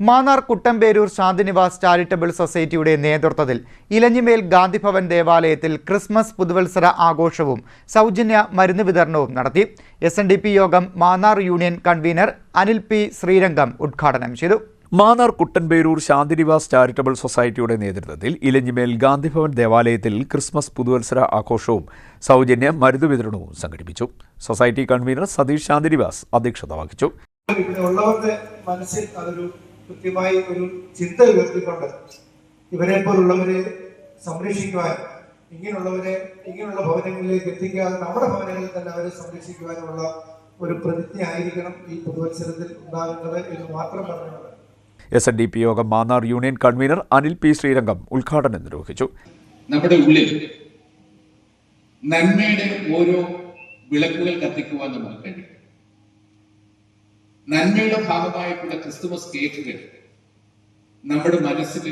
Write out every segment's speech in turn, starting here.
Mannar Kuttamperoor Shanthinivas charitable സൊസൈറ്റിയുടെ നേതൃത്വത്തിൽ ഇലഞ്ഞിമേൽ ഗാന്ധിഭവൻ ദേവാലയത്തിൽ ക്രിസ്മസ് പുതുവത്സര ആഘോഷവും സൗജന്യ മരുന്ന് വിതരണവും നടത്തി. എസ് എൻ ഡി പി യോഗം Mannar union convenor Anil P Sreerangam ഉദ്ഘാടനം ചെയ്തു. മാന്നാർ കുട്ടൻപേരൂർ ശാന്തിനിവാസ് ചാരിറ്റബിൾ സൊസൈറ്റിയുടെ നേതൃത്വത്തിൽ ഇലഞ്ഞിമേൽ ഗാന്ധിഭവൻ ദേവാലയത്തിൽ ക്രിസ്മസ് പുതുവത്സര ആഘോഷവും സൗജന്യ മരുന്ന് വിതരണവും സംഘടിപ്പിച്ചു. സൊസൈറ്റി കൺവീനർ സതീഷ് ശാന്തിനിവാസ് അധ്യക്ഷത വഹിച്ചു. ഇവിടെ ഉള്ളവരുടെ മനസ്സിൽ അതൊരു കൃത്യമായി ഒരു ചിന്ത ഉയർത്തിക്കൊണ്ട് ഇവരെ പോലുള്ളവരെ സംരക്ഷിക്കുവാൻ ഇങ്ങനെയുള്ളവരെ ഇങ്ങനെയുള്ള ഭവനങ്ങളിലേക്ക് എത്തിക്കാതെ നമ്മുടെ ഭവനങ്ങളിൽ തന്നെ അവരെ സംരക്ഷിക്കുവാനുള്ള ഒരു പ്രതിജ്ഞ ആയിരിക്കണം ഈ പുതുവത്സരത്തിൽ ഉണ്ടാകുന്നത് എന്ന് മാത്രം പറഞ്ഞുകൊണ്ട്. എസ് എൻ ഡി പി യോഗം Mannar union convenor Anil P Sreerangam ഉദ്ഘാടനം നിർവഹിച്ചു. നമ്മുടെ ഉള്ളിൽ നന്മയുടെ ഓരോ വിളക്കുകൾ കത്തിക്കുവാൻ നമുക്ക് കഴിയും നന്മയുടെ ഭാഗമായിട്ടുള്ള ക്രിസ്തുമസ് കേക്കുകൾ നമ്മുടെ മനസ്സിൽ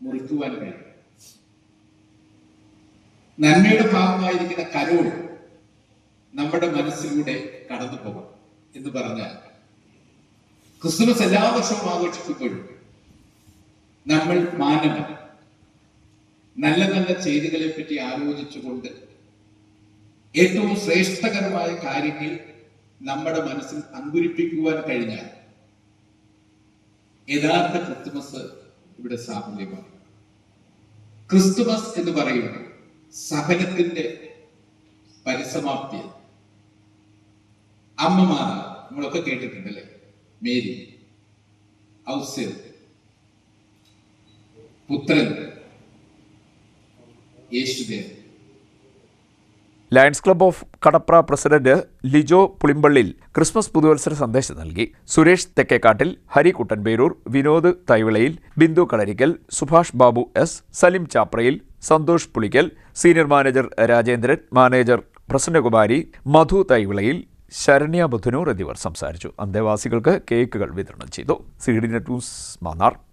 മുറിക്കുവാൻ കഴിയും. നന്മയുടെ ഭാഗമായിരിക്കുന്ന കരോൾ നമ്മുടെ മനസ്സിലൂടെ കടന്നു പോകണം എന്ന് പറഞ്ഞാൽ ക്രിസ്തുമസ് എല്ലാ വർഷവും ആഘോഷിക്കുമ്പോഴും നമ്മൾ മാനവ നല്ല നല്ല ചെയ്തികളെ പറ്റി ആലോചിച്ചുകൊണ്ട് ഏറ്റവും ശ്രേഷ്ഠകരമായ കാര്യങ്ങൾ നമ്മുടെ മനസ്സിൽ അങ്കുരിപ്പിക്കുവാൻ കഴിഞ്ഞാൽ യഥാർത്ഥ ക്രിസ്തുമസ് ഇവിടെ സാഫല്യമാണ്. ക്രിസ്തുമസ് എന്ന് പറയുന്നത് സഹനത്തിന്റെ പരിസമാപ്തി അമ്മമാർ നമ്മളൊക്കെ കേട്ടിട്ടുണ്ടല്ലേ? മേരി ഔസ്യ പുത്രൻ യേശുദേവൻ. Lions Club of Kadapra president Lijo Pulimpallil Christmas പുതുവത്സര സന്ദേശം നൽകി. Suresh Thekkekattil Hari Kuttanperoor Vinod Thaivilayil Bindu Kalarickal Subhash Babu S Salim Chaprayil Santhosh Pulickal senior manager Rajendran manager Prasannakumari Madhu Thaivilayil Saranya Budhanoor എന്നിവർ സംസാരിച്ചു. അന്തേവാസികൾക്ക് കേക്കുകൾ വിതരണം ചെയ്തു. C D news Mannar.